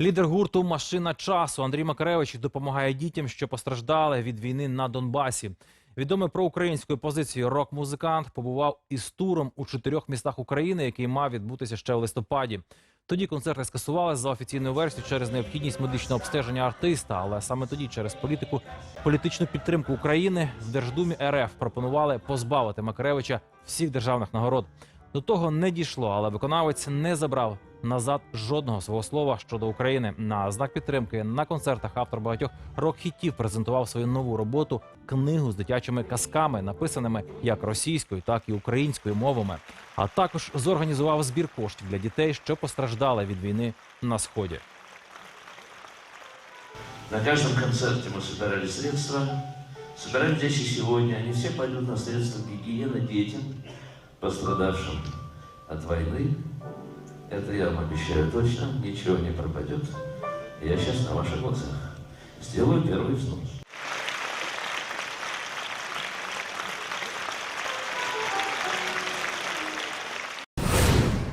Лідер гурту Машина часу Андрій Макаревич допомагає дітям, що постраждали від війни на Донбасі. Відомий про українською позицією рок-музикант побував із туром у чотирьох містах України, який мав відбутися ще в листопаді. Тоді концерти скасували за офіційною версією через необхідність медичного обстеження артиста. Але саме тоді, через політику політичну підтримку України, в Держдумі РФ пропонували позбавити Макаревича всіх державних нагород. До того не дійшло, але виконавець не забрав назад жодного свого слова щодо України. На знак підтримки на концертах автор багатьох рок-хітів презентував свою нову роботу книгу з дитячими казками, написаними як російською, так і українською мовами. А також зорганізував збір коштів для дітей, що постраждали від війни на сході. На каждом концерте мы собирали средства. Собираем здесь и сегодня. Они все пойдут на средства гигиены детям, пострадавшим от войны. Это я вам обещаю точно, ничего не пропадет. Я сейчас на ваших глазах сделаю первый взнос.